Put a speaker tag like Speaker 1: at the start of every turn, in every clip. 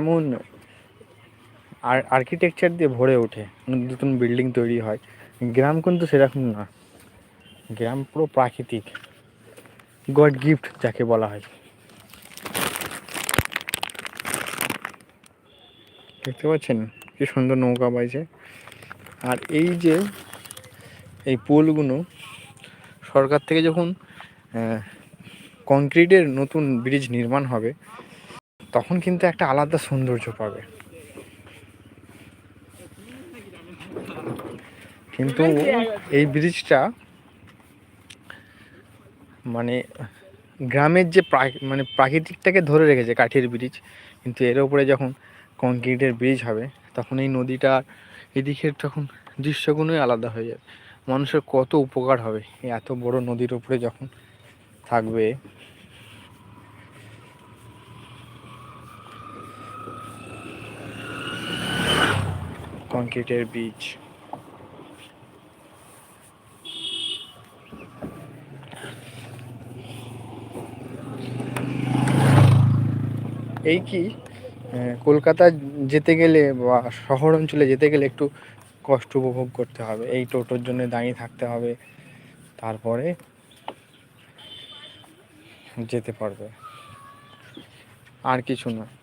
Speaker 1: এমন আর আর্কিটেকচার দিয়ে ভরে ওঠে। নতুন বিল্ডিং তৈরি হয়। গ্রাম কিন্তু সেরকম না। গ্রাম পুরো প্রাকৃতিক। গড গিফট যাকে বলা হয়। দেখতে পাচ্ছেন? কি সুন্দর নৌকা বাইছে আর এই যে, এই পোলগুলো, সরকার থেকে যখন কংক্রিটের নতুন ব্রিজ নির্মাণ হবে তখন কিন্তু একটা আলাদা সৌন্দর্য পাবে। কিন্তু এই ব্রিজটা মানে গ্রামের যে মানে প্রাকৃতিকটাকে ধরে রেখেছে কাঠের ব্রিজ কিন্তু এর উপরে যখন কংক্রিটের ব্রিজ হবে, তখন এই নদীটার এদিকের তখন দৃশ্যগুলোই আলাদা হয়ে যাবে। মানুষের কত উপকার হবে, এত বড় নদীর উপরে যখন থাকবে কংক্রিটের ব্রিজ এই কি? কলকাতা যেতে গেলে বা শহর অঞ্চলে যেতে গেলে একটু কষ্ট উপভোগ করতে হবে। এই টোটোর জন্য দাঁড়িয়ে থাকতে হবে। তারপরে যেতে পারবে। আর কিছু না।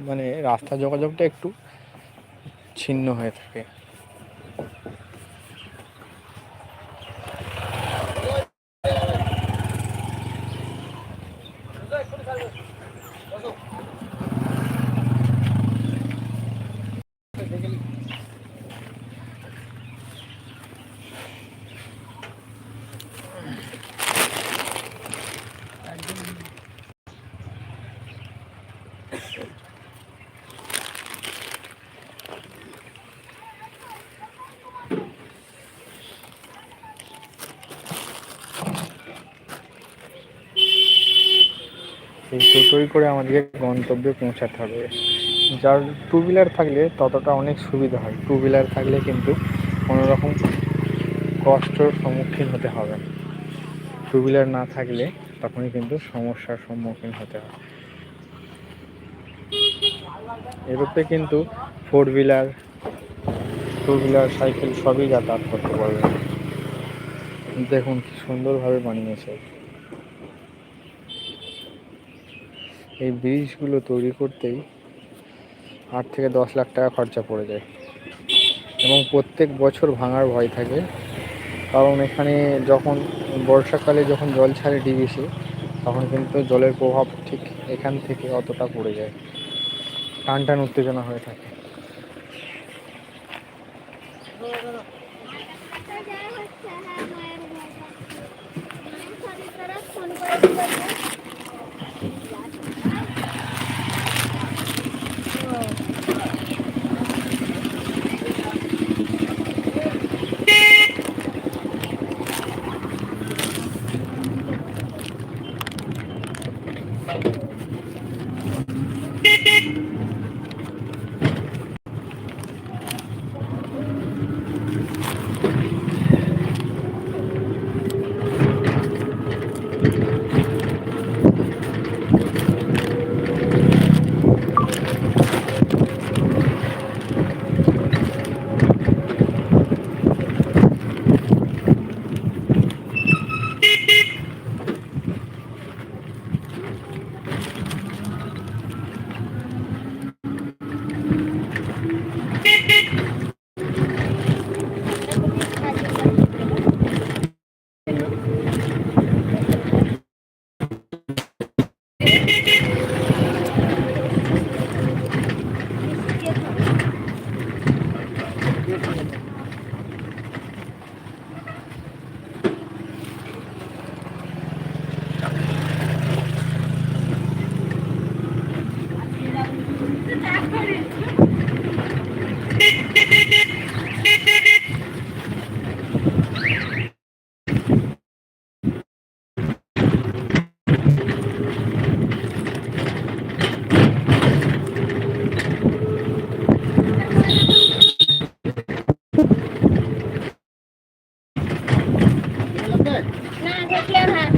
Speaker 1: মানে রাস্তা যোগাযোগটা একটু ছিন্ন হয়ে থাকে। টোটোই করে আমাদেরকে গন্তব্যে পৌঁছাতে হবে। যার টু হুইলার থাকলে ততটা অনেক সুবিধা হয়। টু হুইলার থাকলে কিন্তু কোনো রকম কষ্টর সম্মুখীন হতে হবে টু হুইলার না থাকলে তখনই কিন্তু সমস্যার সম্মুখীন হতে হয়। এরূপে কিন্তু four wheeler two wheeler cycle সবই যাতায়াত করতে পারবে দেখুন কি সুন্দরভাবে বানিয়েছে। এই ব্রিজগুলো তৈরি করতেই আট থেকে দশ লাখ টাকা খরচা পড়ে যায় এবং প্রত্যেক বছর ভাঙার ভয় থাকে কারণ এখানে যখন বর্ষাকালে যখন জল ছাড়ে ডিবিসি তখন কিন্তু জলের প্রভাব ঠিক এখান থেকে অতটা পড়ে যায় টান টান উত্তেজনা হয়ে থাকে
Speaker 2: ফোন করে
Speaker 1: 天呐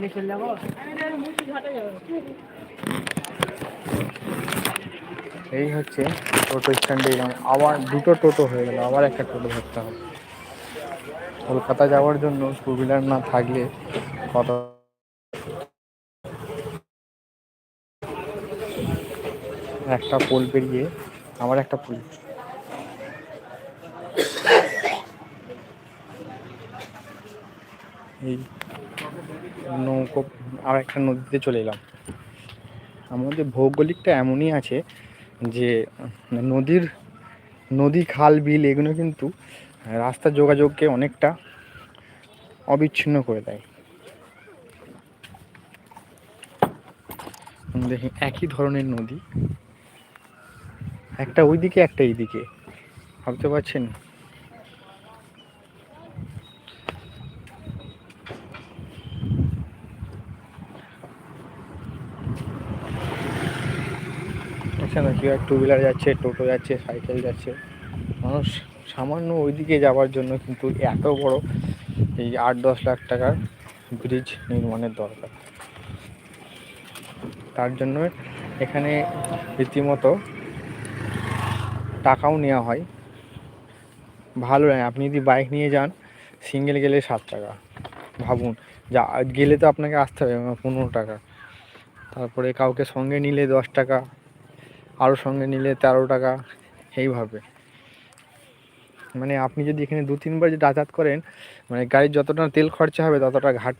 Speaker 3: আমার চলে যাব
Speaker 1: এই হচ্ছে টোটো স্ট্যান্ডে আবার দুটো টোটো হয়ে গেল, আবার একটা টোটো ধরতে হবে। কলকাতা যাওয়ার জন্য টু হুইলার না থাকলে কত একটা পোল পেরিয়ে আবার একটা পোল। এই নৌকো আর একটা নদীতে চলে এলাম। আমাদের ভৌগোলিকটা এমনই আছে যে নদীর, নদী, খাল, বিল এগুলো কিন্তু রাস্তার যোগাযোগকে অনেকটা অবিচ্ছিন্ন করে দেয়। দেখি একই ধরনের নদী। একটা ওইদিকে, একটা এইদিকে। ভাবতে পারছেন? এখানে কেউ টু হুইলার যাচ্ছে, টোটো যাচ্ছে সাইকেল যাচ্ছে। মানুষ সামান্য ওইদিকে যাওয়ার জন্য কিন্তু এত বড় এই আট দশ লাখ টাকার ব্রিজ নির্মাণের দরকার। তার জন্য এখানে রীতিমতো টাকাও নেওয়া হয়। ভালো নয় আপনি যদি বাইক নিয়ে যান সিঙ্গেল গেলে সাত টাকা। ভাবুন, যা গেলে তো আপনাকে আসতে হবে, পনেরো টাকা। তারপরে কাউকে সঙ্গে নিলে দশ টাকা। আরও সঙ্গে নিলে তেরো টাকা, এইভাবে। মানে আপনি যদি এখানে দু, তিনবার যদি যাতায়াত করেন মানে গাড়ির যতটা তেল খরচা হবে, ততটা ঘাট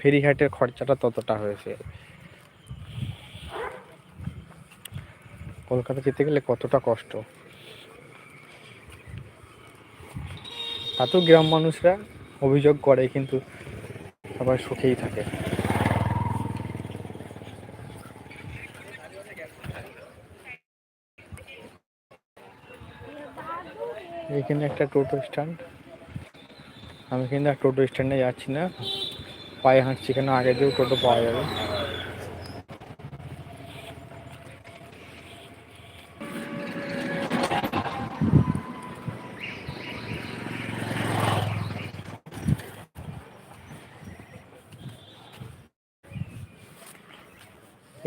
Speaker 1: ফেরিঘাটের খরচাটা ততটা হয়েছে। কলকাতা যেতে গেলে কতটা কষ্ট। তাতেও গ্রাম মানুষরা অভিযোগ করে, কিন্তু সবাই সুখেই থাকে। এখানে একটা টোটো স্ট্যান্ড। আমি কিন্তু আর টোটো স্ট্যান্ডে যাচ্ছি না। পায়ে হাঁটছি কেন? আগে দিয়েও টোটো পাওয়া যাবে।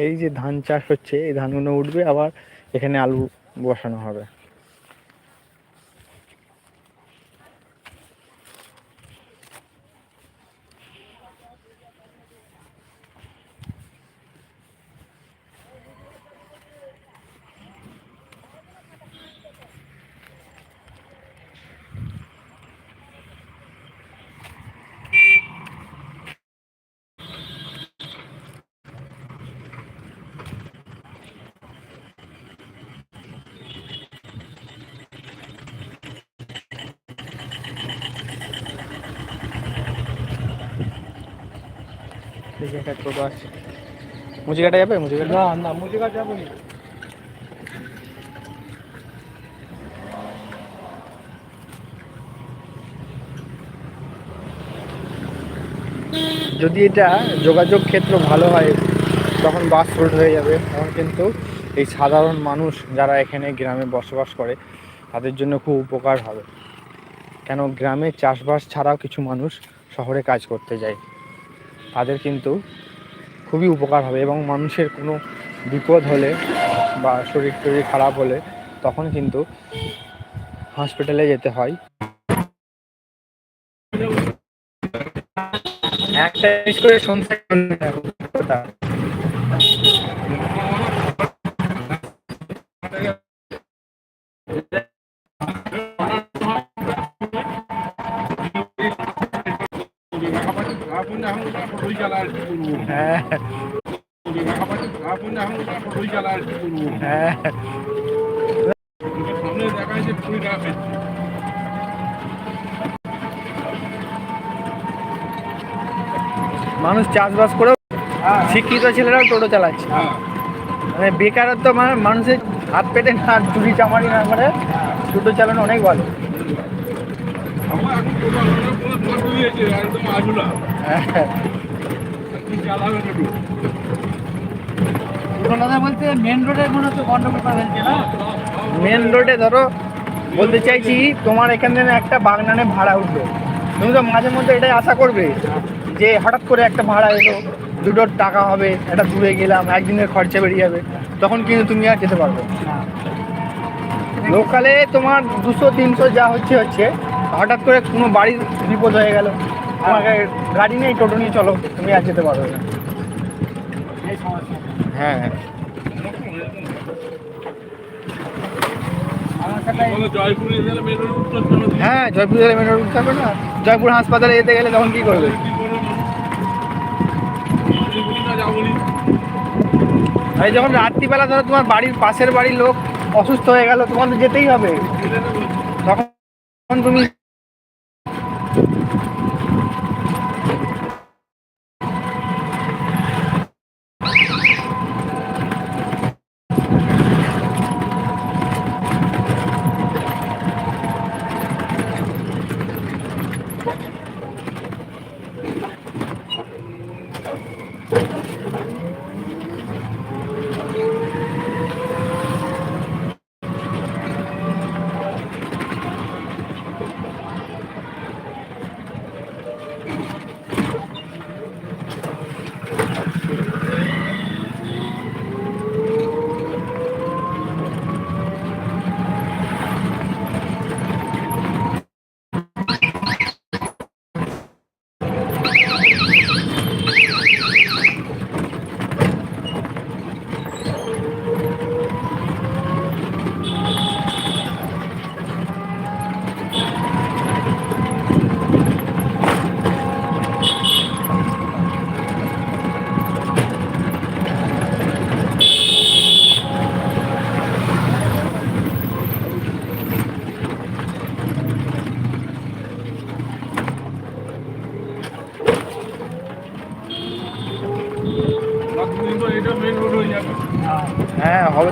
Speaker 1: এই যে ধান চাষ হচ্ছে, এই ধানগুলো উঠবে, আবার এখানে আলু বসানো হবে দেখি একটা টোটো আসছে মুচিকাটা যাবে? মুচিকাটা
Speaker 3: না না মুজিকা যাব না
Speaker 1: যদি এটা যোগাযোগ ক্ষেত্র ভালো হয় তখন বাস রুট হয়ে যাবে। তখন কিন্তু এই সাধারণ মানুষ যারা এখানে গ্রামে বসবাস করে তাদের জন্য খুব উপকার হবে। কেন গ্রামে চাষবাস ছাড়াও কিছু মানুষ শহরে কাজ করতে যায়। তাদের কিন্তু খুবই উপকার হবে এবং মানুষের কোনো বিপদ হলে বা শরীর টরীর খারাপ হলে তখন কিন্তু হসপিটালে যেতে হয়। একটা করে সংসার হ্যাঁ হ্যাঁ মানুষ চাষবাস করেও শিক্ষিত ছেলেরাও টোটো চালাচ্ছে। মানে বেকারত্ব মানে মানুষের হাত পেটে না চুরি চামারি না করে টোটো চালানো অনেক ভালো। হ্যাঁ।
Speaker 3: মেন রোডে মনে হচ্ছে না?
Speaker 1: মেন রোডে ধরো, বলতে চাইছি, তোমার এখান থেকে একটা বাগনানে ভাড়া উঠল। তুমি তো মাঝে মধ্যে এটাই আশা করবে যে হঠাৎ করে একটা ভাড়া এলো, দুটো টাকা হবে, একটা দূরে গেলাম, একদিনের খরচা বেরিয়ে যাবে, তখন কিন্তু তুমি আর যেতে পারবে। লোকালে তোমার দুশো, তিনশো যা হচ্ছে হচ্ছে, হঠাৎ করে কোনো বাড়ির বিপদ হয়ে গেল। আমাকে গাড়ি নেই, টোটো নিয়ে চলো, তুমি আর যেতে পারবে না। হ্যাঁ হ্যাঁ। জয়পুর জেলা মেন রোড থাকবে না। জয়পুর হাসপাতালে যেতে গেলে তখন কি করবে? এই যখন রাত্রিবেলা ধরো তোমার বাড়ির পাশের বাড়ির লোক অসুস্থ হয়ে গেল তোমার তো যেতেই হবে। তখন তুমি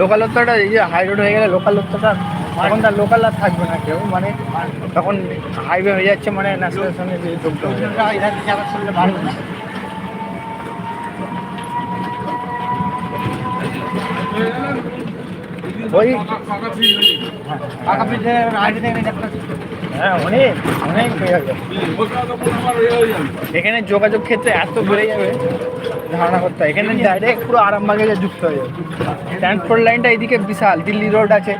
Speaker 1: লোকালত্বটা এই যে হাই রোড হয়ে গেলে লোকাল লোকালত্বটা তখন তার লোকাল আর থাকবে না কেউ মানে তখন হাইওয়ে হয়ে যাচ্ছে মানে ন্যাশনাল সঙ্গে যে যোগটা
Speaker 3: এখানে
Speaker 1: ওই হ্যাঁ অনেক অনেক এখানে যোগাযোগ ক্ষেত্রে এত বেড়ে যাবে। ধারণা করতে হয় এখানে ডাইরেক্ট পুরো আরামবাগে যা যুক্ত হয়ে যাবে। ট্রান্সপোর্ট লাইনটা এদিকে বিশাল, দিল্লি রোড আছে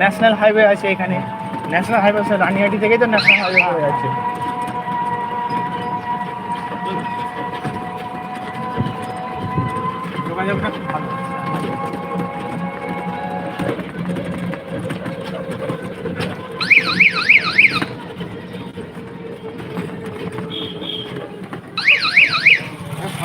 Speaker 1: ন্যাশনাল হাইওয়ে আছে এখানে। ন্যাশনাল হাইওয়ে আছে, রানিহাটি থেকেই তো ন্যাশনাল হাইওয়ে হয়ে যাচ্ছে।
Speaker 3: যোগাযোগটা ভালো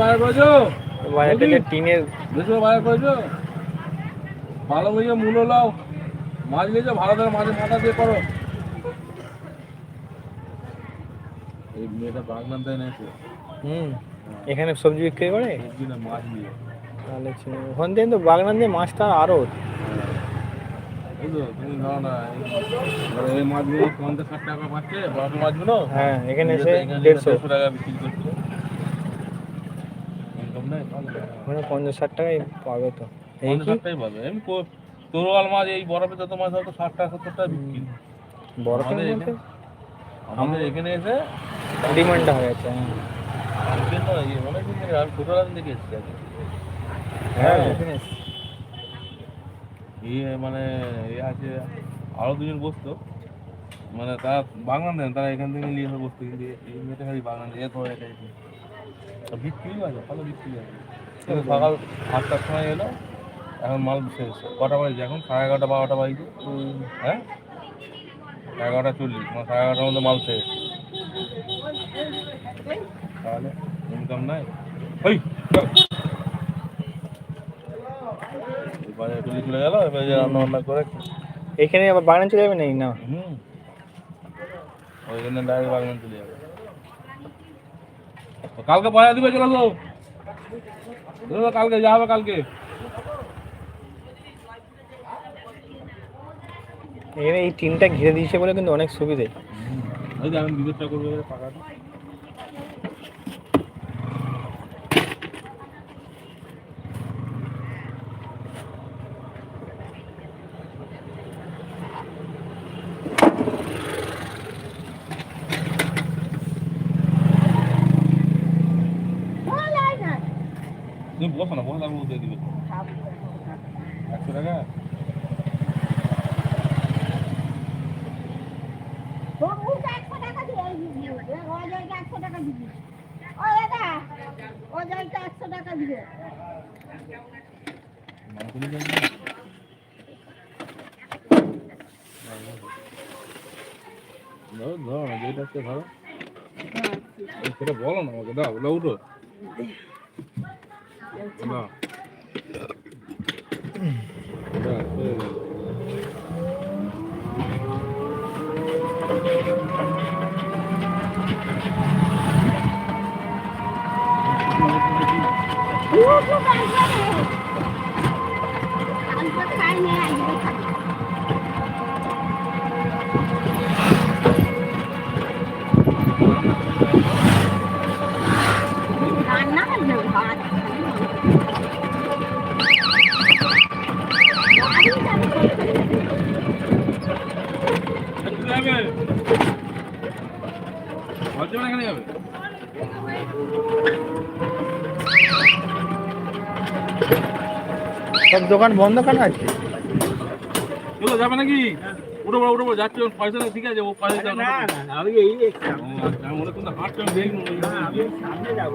Speaker 4: বাইরে করেছ?
Speaker 1: বাইরে থেকে টিনের
Speaker 4: বাইরে করেছ? ভালো বুঝে মূল্য লাও। মাছ নিয়েছো ভালো করে মাছের মাথা দিয়ে করো। এই মেয়েটা বাগনান দেয় না
Speaker 1: হুম এখানে সবজি বিক্রি করে?
Speaker 4: মাছ নিয়ে
Speaker 1: তাহলে ওখান থেকে তো বাগনান দিয়ে মাছটা আরও
Speaker 4: মাছগুলো পঞ্চাশ ষাট টাকা পাচ্ছে বড় মাছগুলো
Speaker 1: হ্যাঁ এখানে এসে দেড়শো।
Speaker 4: টাকা বিক্রি করছিল ইনকাম নেই ভালো।
Speaker 1: ওখানে পঞ্চাশ ষাট টাকাই পাবে তো। এই কি?
Speaker 4: টাকাই পাবে। এমনি কো- মাছ এই বরফে ষাট টাকা সত্তর টাকা বিক্রি।
Speaker 1: বরফের
Speaker 4: আমাদের আমাদের এখানে এসে
Speaker 1: ডিমান্ডটা হয়ে গেছে হ্যাঁ।
Speaker 4: ছোটবেলা থেকে এসেছি
Speaker 1: হ্যাঁ।
Speaker 4: ইয়ে মানে এ আছে আরও দুজন বসতো। মানে তারা বাংলা দেন তারা এখান থেকে নিয়ে এসে বসতো কিন্তু এই মেয়েটা খালি বাংলা এত। বিক্রি। আছে ভালো বিক্রি আছে। সকাল আটটার সময় এলো এখন মাল শেষ কটা বাজছে এখন? সাড়ে এগারোটা বারোটা বাজছে হ্যাঁ? এগারোটা চল্লিশ। মানে সাড়ে এগারোটার মধ্যে মাল শেষ। তাহলে ইনকাম নাই? ওই বাজারে চলে গেল এবার যে রান্না বান্না করে
Speaker 1: এখানে আবার বাগান চলে যাবে নাকি? না।
Speaker 4: হুম। ওইখানে ডাইরেক্ট বাগমান চলে যাবে। কালকে বাজার দিবে চলে তো? চলো কালকে যা হবে কালকে।
Speaker 1: এই টিনটা ঘিরে দিয়েছে বলে কিন্তু অনেক সুবিধে।
Speaker 4: ওই যে আমি বিদেশটা করব পাকাটা তুমি বসো না বসো আমি দিয়ে দিবে একশো টাকা মাংস নিয়ে যাবে ধরো ধরো না যেটা হচ্ছে ধরো সেটা বলো না আমাকে দাও ওটা উঠো না ব্যাস, হয়ে গেল।
Speaker 2: রান্না করবে ভাত
Speaker 4: একটু যাবে হচ্ছে না এখানে যাবে
Speaker 1: সব দোকান বন্ধ কেন আছে?
Speaker 4: চলো যাবে নাকি? উঠো বড় উঠো বড় যাচ্ছে ওর পয়সা ঠিক আছে ও পয়সা দাও না
Speaker 3: আমি এই
Speaker 4: আচ্ছা, আমি মনে দেখলাম ওই জন্য।
Speaker 3: আমি সামনে যাব।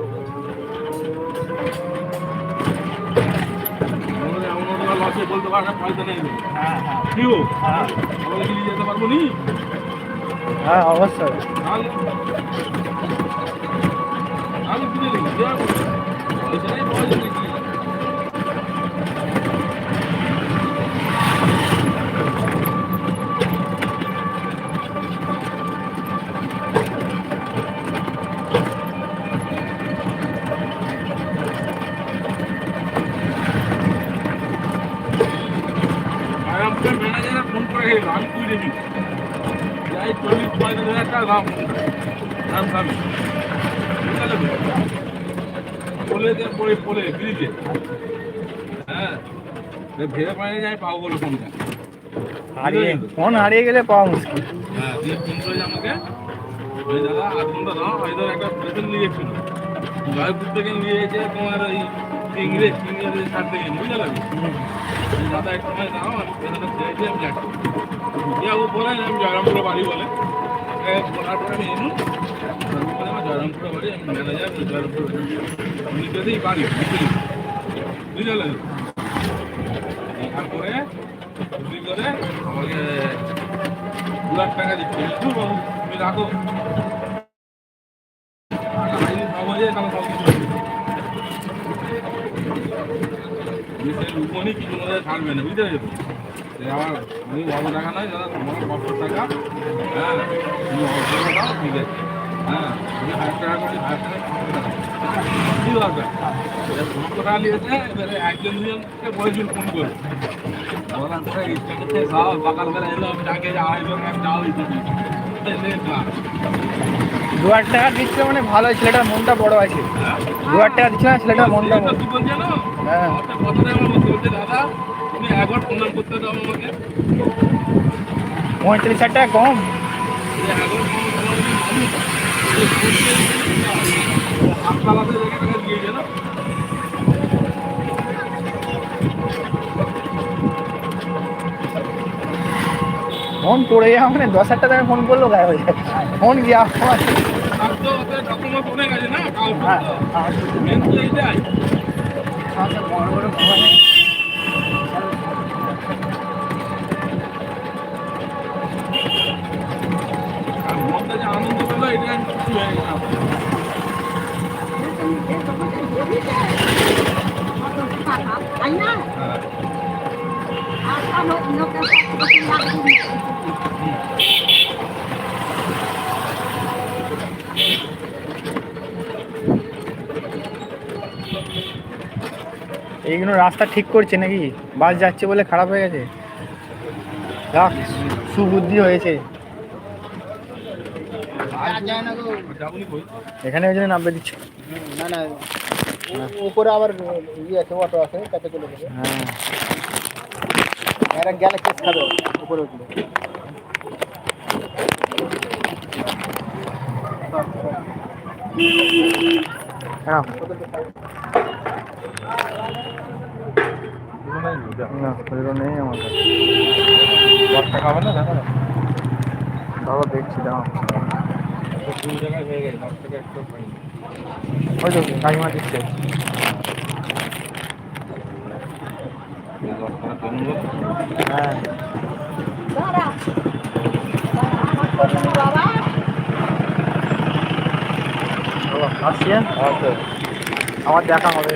Speaker 4: ওটা লসে বলতে পারে না, পয়সা নেই।
Speaker 3: হ্যাঁ হ্যাঁ।
Speaker 4: কি গো?
Speaker 3: হ্যাঁ।
Speaker 4: আমরা কি যেতে পারব নি?
Speaker 1: হ্যাঁ অবশ্যই।
Speaker 4: আমি কিনে নিই পয়সা নেই পয়সা নেই কি? আর আমাকে ম্যানেজার ফোন করে গেল আমি তুই দেখি যাই চল্লিশ পঁয়তাল্লিশ হাজার টাকা দাম দাম খাবি বলে যে পড়ে পড়ে ব্রিজে হ্যাঁ ভেবে পাইনি যাই পাবো বলে ফোনটা
Speaker 1: হারিয়ে ফোন হারিয়ে গেলে পাওয়া মুশকিল।
Speaker 4: হ্যাঁ। ফোন করে আমাকে ওই দাদা আধ ঘণ্টা দাও হয়তো একটা পেশেন্ট নিয়ে গেছিল জয়পুর থেকে নিয়ে এসে তোমার ওই ইংরেজ ইংরেজ থেকে বুঝতে দাদা এক সময় দাও আমি পেশেন্টটা ছেড়েছি আমি যাচ্ছি ইয়া ও বলে আমি জয়রামপুরে বাড়ি বলে বলার পরে আমি এলুম আমি বলে আমার জয়রামপুরে বাড়ি আমি ম্যানেজার জয়রামপুরে বাড়ি নিজেতেই বাড়ি বুঝলি তারপরে চুরি করে আমাকে দু লাখ টাকা দিচ্ছে রাখো। টাকা যদি সব হয়ে যায় তাহলে সব কিছু হয়ে যাবে। আমি কিছু মধ্যে ছাড়বে না, বুঝতে পেরেছ? আমার আমি অত টাকা নয়, দাদা, তোমার পাঁচশো টাকা। হ্যাঁ তুমি অল্প টাকা ঠিক আছে। হ্যাঁ তুমি হাজার টাকা করে হাজার টাকা কি দরকার? পাঁচশো টাকা নিয়েছে, এবারে একজন দুজনকে বলেছিল ফোন করে। স্যার স্ট্যান্ডে যাও সকালবেলা এলো, আমি ডাকে আড়াইশো গ্রাম চাও দিতে
Speaker 1: দু হাজার টাকা দিচ্ছিল মানে ভালো ছেলেটার মনটা বড় আছে। দু হাজার টাকা দিচ্ছিল না, ছেলেটার মনটা বড়। হ্যাঁ। পঁয়ত্রিশ হাজার টাকা কম। ফোন পড়ে যাওয়া মানে দশ হাজার টাকা ফোন করল গায়ে হয়ে যায় ফোন গিয়ে আমার
Speaker 4: আর তো ওদের ডকুমেন্ট অনেক আছে না
Speaker 1: হ্যাঁ
Speaker 4: কাগজ মেন তো এইটাই
Speaker 3: বড় বড় ভবনে
Speaker 4: আর মনটা যে আনন্দ পেল এটা আমি খুশি হয়ে গেলাম হ্যাঁ
Speaker 1: এইগুলো রাস্তা ঠিক করছে নাকি? বাস যাচ্ছে বলে খারাপ হয়ে গেছে? যাক সুবুদ্ধি হয়েছে। এখানে ওই জন্য নামবে দিচ্ছে।
Speaker 3: না না উপরে আবার ইয়ে আছে অটো আছে তাতে চলে যাবে
Speaker 1: হ্যাঁ।
Speaker 3: এরা গেলে কেস খাবে উপরে উঠলে।
Speaker 1: হ্যাঁ। না নেই আমার কাছে।
Speaker 4: দশটা খাবে না দাদা
Speaker 1: দেখছি দাও
Speaker 4: দুই হয়ে গেছে দশ টাকা একটু
Speaker 1: ওই তো কাকিমা দিচ্ছে। হ্যাঁ। আসছি। আবার দেখা হবে।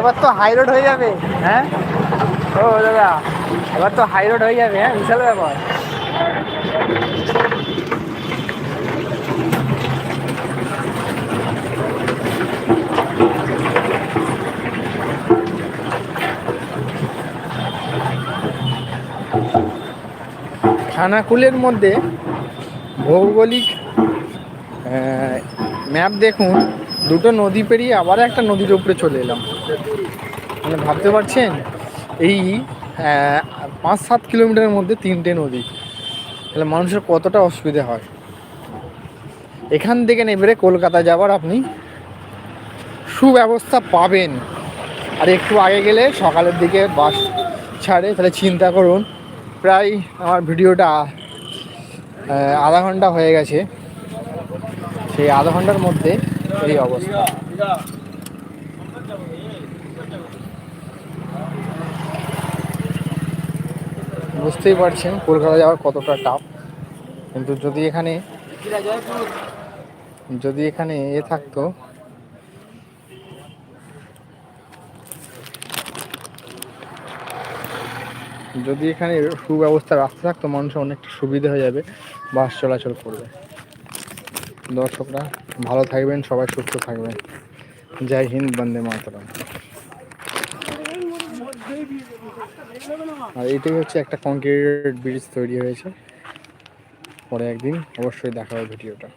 Speaker 1: এবার তো হাই রোড হয়ে যাবে। হ্যাঁ? ও দাদা এবার তো হাই রোড হয়ে যাবে হ্যাঁ বিশাল ব্যাপার। খানাকুলের মধ্যে ভৌগোলিক ম্যাপ দেখুন, দুটো নদী পেরিয়ে আবার একটা নদীর উপরে চলে এলাম। মানে ভাবতে পারছেন? এই পাঁচ সাত কিলোমিটারের মধ্যে তিনটে নদী। তাহলে মানুষের কতটা অসুবিধা হয়? এখান থেকে নেবে কলকাতা যাওয়ার আপনি সুব্যবস্থা পাবেন। আর একটু আগে গেলে সকালের দিকে বাস ছাড়ে, তাহলে চিন্তা করুন। প্রায় আমার ভিডিওটা আধা ঘণ্টা হয়ে গেছে। সেই আধা ঘণ্টার মধ্যে এই অবস্থা। বুঝতেই পারছেন কলকাতা যাওয়ার কতটা টাফ কিন্তু যদি এখানে যদি এখানে এ থাকতো যদি এখানে সুব্যবস্থা রাস্তা থাকতো, মানুষের অনেকটা সুবিধা হয়ে যাবে, বাস চলাচল করবে। দর্শকরা ভালো থাকবেন, সবাই সুস্থ থাকবেন। জয় হিন্দ, বন্দে মাতরম। আর এটাই হচ্ছে একটা কংক্রিটেড ব্রিজ তৈরি হয়েছে। পরে একদিন অবশ্যই দেখাবো ভিডিওটা।